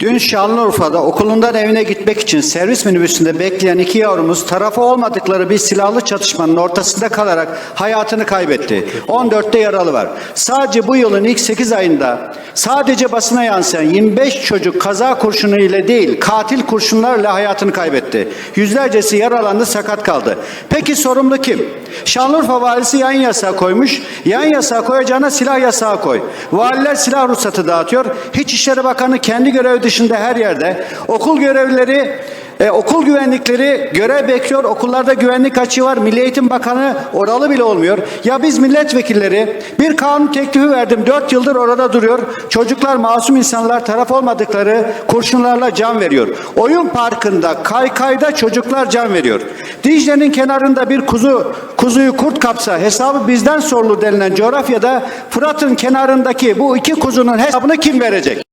Dün Şanlıurfa'da okulundan evine gitmek için servis minibüsünde bekleyen iki yavrumuz tarafı olmadıkları bir silahlı çatışmanın ortasında kalarak hayatını kaybetti. 14'te yaralı var. Sadece bu yılın ilk 8 ayında sadece basına yansıyan 25 çocuk kaza kurşunu ile değil katil kurşunlarla hayatını kaybetti. Yüzlercesi yaralandı sakat kaldı. Peki sorumlu kim? Şanlıurfa valisi yan yasağı koymuş. Yan yasağı koyacağına silah yasağı koy. Valiler silah ruhsatı dağıtıyor. İçişleri Bakanı kendi görevi dışında her yerde. Okul görevlileri e, okul güvenlikleri görev bekliyor. Okullarda güvenlik açığı var. Milli Eğitim Bakanı oralı bile olmuyor. Ya biz milletvekilleri bir kanun teklifi verdim. Dört yıldır orada duruyor. Çocuklar masum insanlar taraf olmadıkları kurşunlarla can veriyor. Oyun parkında kaykayda çocuklar can veriyor. Dicle'nin kenarında bir kuzu kuzuyu kurt kapsa hesabı bizden sorulu denilen coğrafyada Fırat'ın kenarındaki bu iki kuzunun hesabını kim verecek?